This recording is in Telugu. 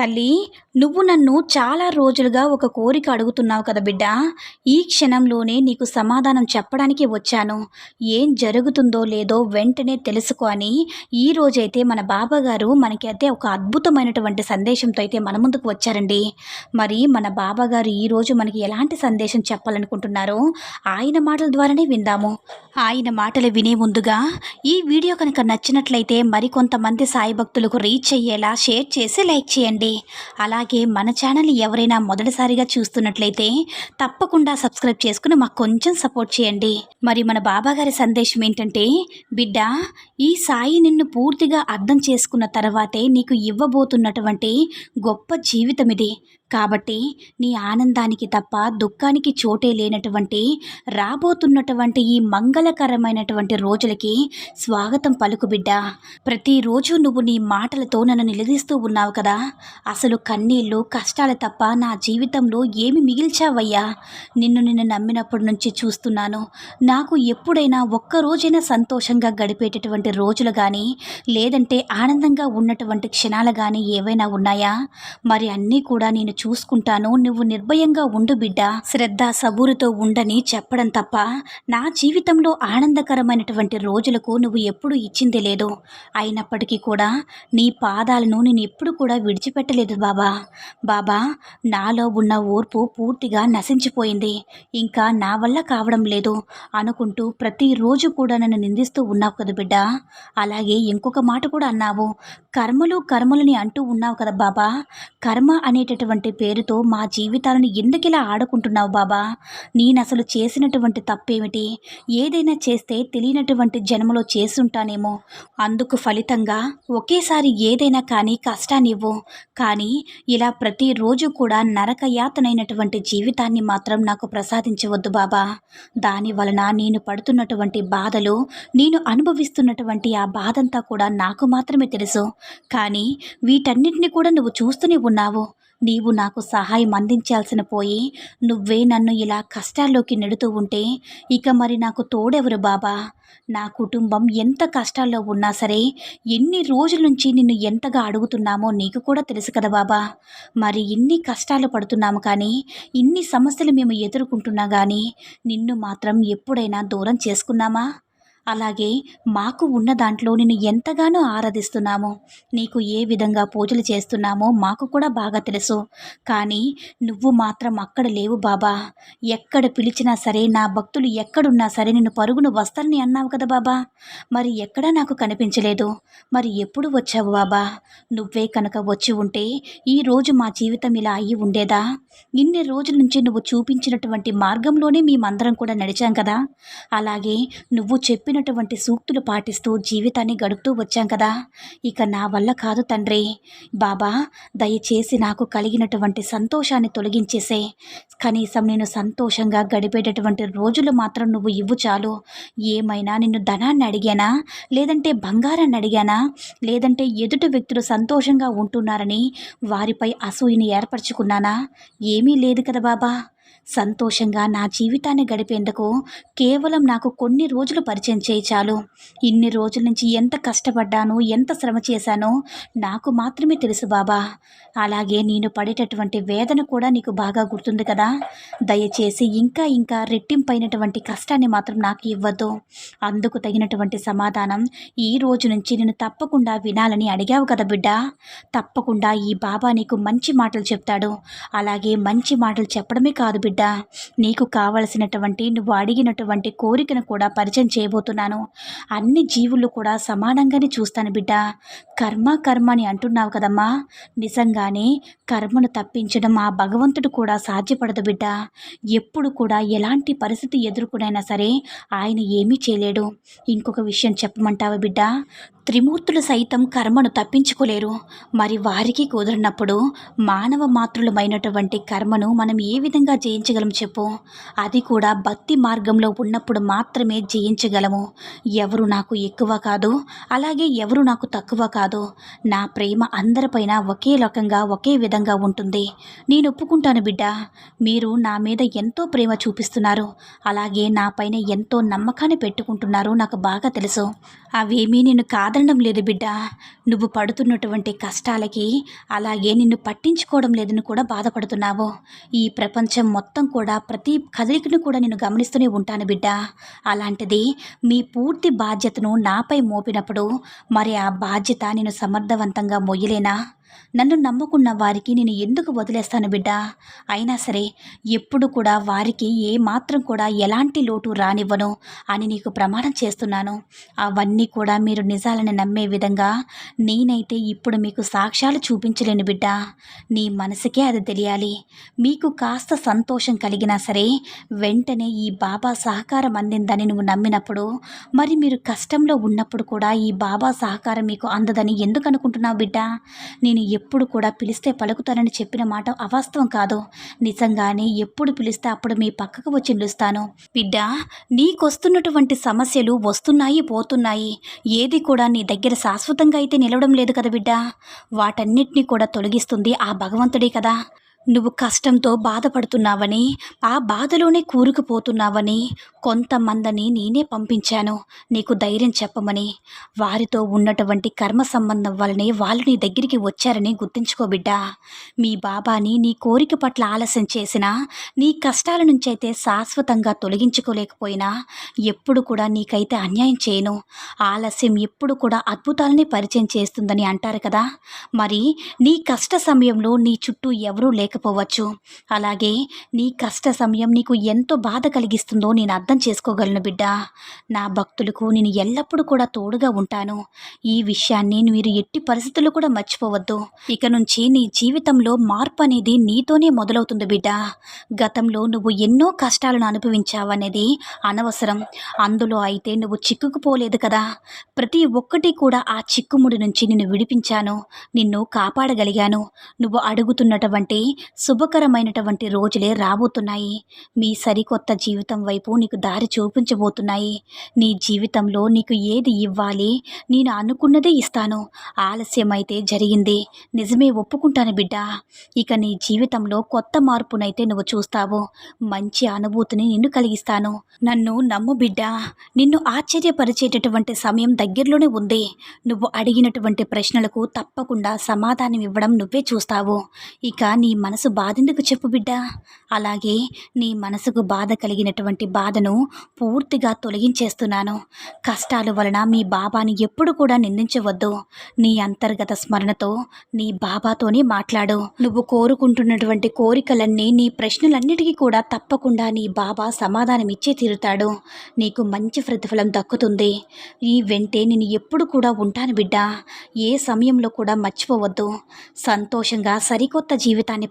తల్లి నువ్వు నన్ను చాలా రోజులుగా ఒక కోరిక అడుగుతున్నావు కదా బిడ్డ. ఈ క్షణంలోనే నీకు సమాధానం చెప్పడానికి వచ్చాను. ఏం జరుగుతుందో లేదో వెంటనే తెలుసుకో అని ఈ రోజైతే మన బాబా గారు మనకి అయితే ఒక అద్భుతమైనటువంటి సందేశంతో అయితే మన ముందుకు వచ్చారండి. మరి మన బాబా గారు ఈరోజు మనకి ఎలాంటి సందేశం చెప్పాలనుకుంటున్నారో ఆయన మాటల ద్వారానే విందాము. ఆయన మాటలు వినే ముందుగా ఈ వీడియో కనుక నచ్చినట్లయితే మరికొంతమంది సాయి భక్తులకు రీచ్ అయ్యేలా షేర్ చేసి లైక్ చేయండి. అలాగే మన ఛానల్ ఎవరైనా మొదటిసారిగా చూస్తున్నట్లయితే తప్పకుండా సబ్స్క్రైబ్ చేసుకుని మాకు కొంచెం సపోర్ట్ చేయండి. మరి మన బాబాగారి సందేశం ఏంటంటే బిడ్డ ఈ సాయి నిన్ను పూర్తిగా అర్థం చేసుకున్న తర్వాతే నీకు ఇవ్వబోతున్నటువంటి గొప్ప జీవితం ఇది కాబట్టి నీ ఆనందానికి తప్ప దుఃఖానికి చోటే లేనటువంటి రాబోతున్నటువంటి ఈ మంగళకరమైనటువంటి రోజులకి స్వాగతం పలుకు బిడ్డ. ప్రతిరోజు నువ్వు నీ మాటలతో నన్ను నిలదీస్తూ ఉన్నావు కదా. అసలు కన్నీళ్ళు కష్టాలు తప్ప నా జీవితంలో ఏమి మిగిల్చావయ్యా? నిన్ను నిన్ను నమ్మినప్పటి నుంచి చూస్తున్నాను. నాకు ఎప్పుడైనా ఒక్క రోజైనా సంతోషంగా గడిపేటటువంటి రోజులు కానీ లేదంటే ఆనందంగా ఉన్నటువంటి క్షణాలు కానీ ఏవైనా ఉన్నాయా? మరి అన్నీ కూడా నేను చూసుకుంటాను. నువ్వు నిర్భయంగా ఉండు బిడ్డ. శ్రద్ధ సబూరుతో ఉండని చెప్పడం తప్ప నా జీవితంలో ఆనందకరమైనటువంటి రోజులకు నువ్వు ఎప్పుడు ఇచ్చింది లేదు. అయినప్పటికీ కూడా నీ పాదాలను నేను ఎప్పుడు కూడా విడిచిపెట్టలేదు బాబా. బాబా నాలో ఉన్న ఓర్పు పూర్తిగా నశించిపోయింది. ఇంకా నా వల్ల కావడం లేదు అనుకుంటూ ప్రతిరోజు కూడా నన్ను నిందిస్తూ ఉన్నావు కదా బిడ్డ. అలాగే ఇంకొక మాట కూడా అన్నావు. కర్మలు కర్మలని అంటూ ఉన్నావు కదా బాబా. కర్మ అనేటటువంటి పేరుతో మా జీవితాలను ఎందుకిలా ఆడుకుంటున్నావు బాబా? నేను అసలు చేసినటువంటి తప్పేమిటి? ఏదైనా చేస్తే తెలియనటువంటి జన్మలో చేసుంటానేమో. అందుకు ఫలితంగా ఒకేసారి ఏదైనా కానీ కష్టాన్నివ్వు. కానీ ఇలా ప్రతిరోజు కూడా నరకయాతనైనటువంటి జీవితాన్ని మాత్రం నాకు ప్రసాదించవద్దు బాబా. దాని వలన నేను పడుతున్నటువంటి బాధలు నేను అనుభవిస్తున్నటువంటి ఆ బాధంతా కూడా నాకు మాత్రమే తెలుసు. కానీ వీటన్నిటిని కూడా నువ్వు చూస్తూనే ఉన్నావు. నీవు నాకు సహాయం అందించాల్సిన పోయి నువ్వే నన్ను ఇలా కష్టాల్లోకి నెడుతూ ఉంటే ఇక మరి నాకు తోడెవరు బాబా? నా కుటుంబం ఎంత కష్టాల్లో ఉన్నా సరే ఎన్ని రోజుల నుంచి నిన్ను ఎంతగా అడుగుతున్నామో నీకు కూడా తెలుసు కదా బాబా. మరి ఇన్ని కష్టాలు పడుతున్నాము కానీ ఇన్ని సమస్యలు మేము ఎదుర్కొంటున్నా కానీ నిన్ను మాత్రం ఎప్పుడైనా దూరం చేసుకున్నామా? అలాగే మాకు ఉన్న దాంట్లో నిన్ను ఎంతగానో ఆరాధిస్తున్నాము నీకు ఏ విధంగా పూజలు చేస్తున్నామో మాకు కూడా బాగా తెలుసు. కానీ నువ్వు మాత్రం అక్కడ లేవు బాబా. ఎక్కడ పిలిచినా సరే నా భక్తులు ఎక్కడున్నా సరే నిన్ను పరుగును వస్తానని అన్నావు కదా బాబా. మరి ఎక్కడా నాకు కనిపించలేదు. మరి ఎప్పుడు వచ్చావు బాబా? నువ్వే కనుక వచ్చి ఉంటే ఈరోజు మా జీవితం ఇలా అయ్యి ఉండేదా? ఇన్ని రోజుల నుంచి నువ్వు చూపించినటువంటి మార్గంలోనే మేమందరం కూడా నడిచాం కదా. అలాగే నువ్వు చెప్పిన చెప్పినటువంటి సూక్తులు పాటిస్తూ జీవితాన్ని గడుపుతూ వచ్చాం కదా. ఇక నా వల్ల కాదు తండ్రి. బాబా దయచేసి నాకు కలిగినటువంటి సంతోషాన్ని తొలగించేసే. కనీసం నేను సంతోషంగా గడిపేటటువంటి రోజులు మాత్రం నువ్వు ఇవ్వు చాలు. ఏమైనా నిన్ను ధనాన్ని అడిగానా? లేదంటే బంగారాన్ని అడిగానా? లేదంటే ఎదుటి వ్యక్తులు సంతోషంగా ఉంటున్నారని వారిపై అసూయని ఏర్పరచుకున్నానా? ఏమీ లేదు కదా బాబా. సంతోషంగా నా జీవితాన్ని గడిపేందుకు కేవలం నాకు కొన్ని రోజులు పరిచయం చేయి చాలు. ఇన్ని రోజుల నుంచి ఎంత కష్టపడ్డాను ఎంత శ్రమ చేశానో నాకు మాత్రమే తెలుసు బాబా. అలాగే నేను పడేటటువంటి వేదన కూడా నీకు బాగా గుర్తుంది కదా. దయచేసి ఇంకా ఇంకా రెట్టింపైనటువంటి కష్టాన్ని మాత్రం నాకు ఇవ్వద్దు. అందుకు తగినటువంటి సమాధానం ఈ రోజు నుంచి నేను తప్పకుండా వినాలని అడిగావు కదా బిడ్డ. తప్పకుండా ఈ బాబా నీకు మంచి మాటలు చెప్తాడు. అలాగే మంచి మాటలు చెప్పడమే కాదు బిడ్డ. బిడ్డ నీకు కావలసినటువంటి నువ్వు అడిగినటువంటి కోరికను కూడా పరిచయం చేయబోతున్నాను. అన్ని జీవులు కూడా సమానంగానే చూస్తాను బిడ్డ. కర్మ కర్మ అని అంటున్నావు కదమ్మా. నిజంగానే కర్మను తప్పించడం ఆ భగవంతుడు కూడా సాధ్యపడదు బిడ్డ. ఎప్పుడు కూడా ఎలాంటి పరిస్థితి ఎదుర్కొనైనా సరే ఆయన ఏమీ చేయలేడు. ఇంకొక విషయం చెప్పమంటావా బిడ్డ? త్రిమూర్తులు సైతం కర్మను తప్పించుకోలేరు. మరి వారికి కుదిరినప్పుడు మానవ మాతృలమైనటువంటి కర్మను మనం ఏ విధంగా జయించగలం చెప్పు? అది కూడా భక్తి మార్గంలో ఉన్నప్పుడు మాత్రమే జయించగలము. ఎవరు నాకు ఎక్కువ కాదు అలాగే ఎవరు నాకు తక్కువ కాదు. నా ప్రేమ అందరిపైన ఒకే రకంగా ఒకే విధంగా ఉంటుంది. నేను ఒప్పుకుంటాను బిడ్డ. మీరు నా మీద ఎంతో ప్రేమ చూపిస్తున్నారు. అలాగే నా పైన ఎంతో నమ్మకాన్ని పెట్టుకుంటున్నారు నాకు బాగా తెలుసు. అవేమీ నేను కాదనడం లేదు బిడ్డ. నువ్వు పడుతున్నటువంటి కష్టాలకి అలాగే నిన్ను పట్టించుకోవడం లేదని కూడా బాధపడుతున్నావు. ఈ ప్రపంచం మొత్తం కూడా ప్రతి కదలికను కూడా నేను గమనిస్తూనే ఉంటాను బిడ్డ. అలాంటిది మీ పూర్తి బాధ్యతను నాపై మోపినప్పుడు మరి ఆ బాధ్యత నేను సమర్థవంతంగా మొయ్యలేనా నన్ను నమ్ముకున్న వారికి నేను ఎందుకు వదిలేస్తాను బిడ్డ? అయినా సరే ఎప్పుడు కూడా వారికి ఏ మాత్రం కూడా ఎలాంటి లోటు రానివ్వను అని నీకు ప్రమాణం చేస్తున్నాను. అవన్నీ కూడా మీరు నిజాలని నమ్మే విధంగా నేనైతే ఇప్పుడు మీకు సాక్ష్యాలు చూపించలేను బిడ్డ. నీ మనసుకే అది తెలియాలి. మీకు కాస్త సంతోషం కలిగినా సరే వెంటనే ఈ బాబా సహకారం అందిందని నువ్వు నమ్మినప్పుడు మరి మీరు కష్టంలో ఉన్నప్పుడు కూడా ఈ బాబా సహకారం మీకు అందదని ఎందుకు అనుకుంటున్నావు బిడ్డ? నేను ఎప్పుడు కూడా పిలిస్తే పలుకుతానని చెప్పిన మాట అవాస్తవం కాదు. నిజంగానే ఎప్పుడు పిలిస్తే అప్పుడు మీ పక్కకు వచ్చి నిలుస్తాను. బిడ్డ నీకొస్తున్నటువంటి సమస్యలు వస్తున్నాయి పోతున్నాయి. ఏది కూడా నీ దగ్గర శాశ్వతంగా అయితే నిలవడం లేదు కదా బిడ్డ. వాటన్నిటినీ కూడా తొలగిస్తుంది ఆ భగవంతుడే కదా. నువ్వు కష్టంతో బాధపడుతున్నావని ఆ బాధలోనే కూరుకుపోతున్నావని కొంతమందిని నేనే పంపించాను. నీకు ధైర్యం చెప్పమని. వారితో ఉన్నటువంటి కర్మ సంబంధం వల్లనే వాళ్ళు నీ దగ్గరికి వచ్చారని గుర్తుంచుకో బిడ్డా. మీ బాబాని నీ కోరిక పట్ల ఆలస్యం చేసినా నీ కష్టాల నుంచి అయితే శాశ్వతంగా తొలగించుకోలేకపోయినా ఎప్పుడు కూడా నీకైతే అన్యాయం చేయను. ఆలస్యం ఎప్పుడు కూడా అద్భుతాలని పరిచయం చేస్తుందని అంటారు కదా. మరి నీ కష్ట సమయంలో నీ చుట్టూ ఎవరూ లేకపోవచ్చు. అలాగే నీ కష్ట సమయం నీకు ఎంతో బాధ కలిగిస్తుందో నేను అర్థం చేసుకోగలను బిడ్డ. నా భక్తులకు నేను ఎల్లప్పుడూ కూడా తోడుగా ఉంటాను. ఈ విషయాన్ని మీరు ఎట్టి పరిస్థితుల్లో కూడా మర్చిపోవద్దు. ఇక నుంచి నీ జీవితంలో మార్పు అనేది నీతోనే మొదలవుతుంది బిడ్డ. గతంలో నువ్వు ఎన్నో కష్టాలను అనుభవించావనేది అనవసరం. అందులో అయితే నువ్వు చిక్కుకుపోలేదు కదా. ప్రతి ఒక్కటి కూడా ఆ చిక్కుముడి నుంచి నిన్ను విడిపించాను. నిన్ను కాపాడగలిగాను. నువ్వు అడుగుతున్నటువంటి శుభకరమైనటువంటి రోజులే రాబోతున్నాయి. మీ సరికొత్త జీవితం వైపు నీకు దారి చూపించబోతున్నాయి. నీ జీవితంలో నీకు ఏది ఇవ్వాలి? నేను అనుకున్నదే ఇస్తాను. ఆలస్యమైతే జరిగింది. నిజమే ఒప్పుకుంటాను బిడ్డ. ఇక నీ జీవితంలో కొత్త మార్పునైతే నువ్వు చూస్తావు. మంచి అనుభూతిని నిన్ను కలిగిస్తాను. నన్ను నమ్ము బిడ్డ. నిన్ను ఆశ్చర్యపరిచేటటువంటి సమయం దగ్గరలోనే ఉంది. నువ్వు అడిగినటువంటి ప్రశ్నలకు తప్పకుండా సమాధానం ఇవ్వడం నువ్వే చూస్తావు. ఇక నీ మనసు బాధెందుకు చెప్పు బిడ్డ? అలాగే నీ మనసుకు బాధ కలిగినటువంటి బాధను పూర్తిగా తొలగించేస్తున్నాను. కష్టాల వలన మీ బాబాని ఎప్పుడు కూడా నిందించవద్దు. నీ అంతర్గత స్మరణతో నీ బాబాతోనే మాట్లాడు. నువ్వు కోరుకుంటున్నటువంటి కోరికలన్నీ నీ ప్రశ్నలన్నిటికీ కూడా తప్పకుండా నీ బాబా సమాధానం ఇచ్చే తీరుతాడు. నీకు మంచి ప్రతిఫలం దక్కుతుంది. ఈ వెంటే నేను ఎప్పుడు కూడా ఉంటాను బిడ్డ. ఏ సమయంలో కూడా మర్చిపోవద్దు. సంతోషంగా సరికొత్త జీవితాన్ని